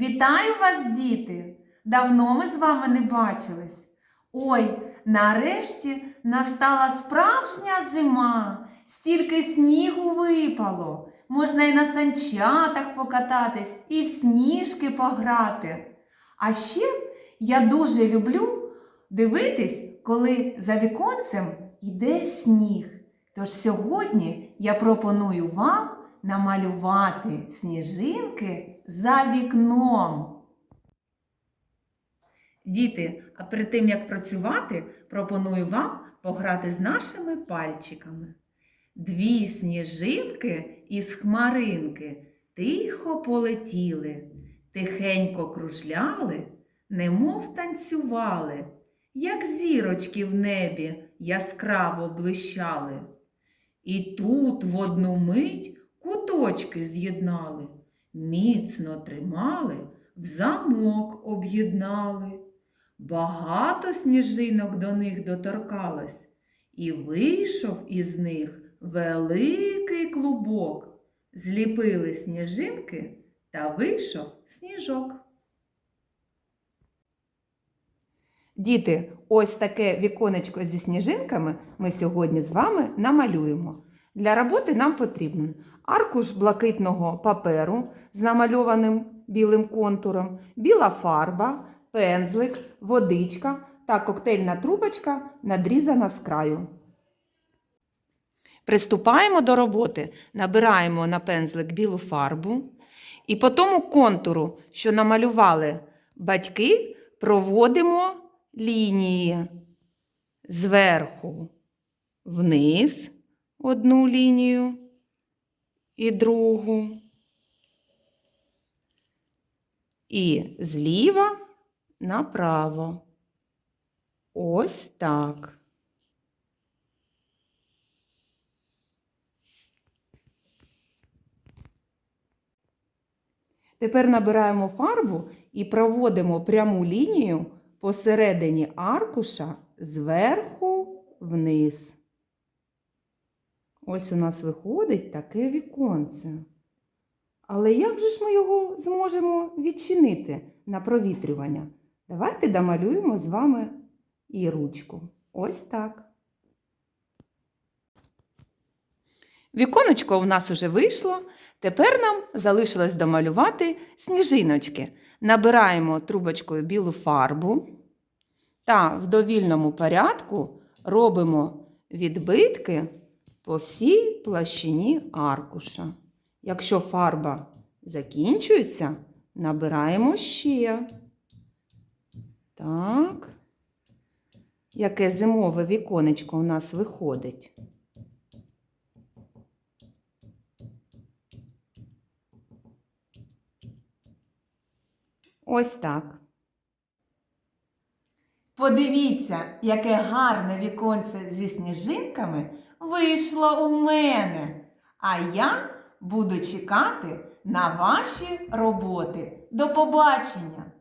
Вітаю вас, діти! Давно ми з вами не бачились. Ой, нарешті настала справжня зима. Стільки снігу випало. Можна і на санчатах покататись, і в сніжки пограти. А ще я дуже люблю дивитись, коли за віконцем йде сніг. Тож сьогодні я пропоную вам намалювати сніжинки за вікном. Діти, а перед тим як працювати, пропоную вам пограти з нашими пальчиками. Дві сніжинки із хмаринки тихо полетіли, тихенько кружляли, немов танцювали, як зірочки в небі яскраво блищали. І тут в одну мить куточки з'єднали, міцно тримали, в замок об'єднали. Багато сніжинок до них доторкалось, і вийшов із них великий клубок. Зліпили сніжинки та вийшов сніжок. Діти, ось таке віконечко зі сніжинками ми сьогодні з вами намалюємо. Для роботи нам потрібен аркуш блакитного паперу з намальованим білим контуром, біла фарба, пензлик, водичка та коктейльна трубочка, надрізана з краю. Приступаємо до роботи. Набираємо на пензлик білу фарбу і по тому контуру, що намалювали батьки, проводимо лінії зверху вниз одну лінію і другу. І зліва направо. Ось так. Тепер набираємо фарбу і проводимо пряму лінію посередині аркуша зверху вниз. Ось у нас виходить таке віконце. Але як же ж ми його зможемо відчинити на провітрювання? Давайте домалюємо з вами і ручку. Ось так. Віконечко у нас уже вийшло. Тепер нам залишилось домалювати сніжиночки. Набираємо трубочкою білу фарбу та в довільному порядку робимо відбитки по всій площині аркуша. Якщо фарба закінчується, набираємо ще. Так. Яке зимове віконечко у нас виходить. Ось так. Подивіться, яке гарне віконце зі сніжинками вийшло у мене. А я буду чекати на ваші роботи. До побачення!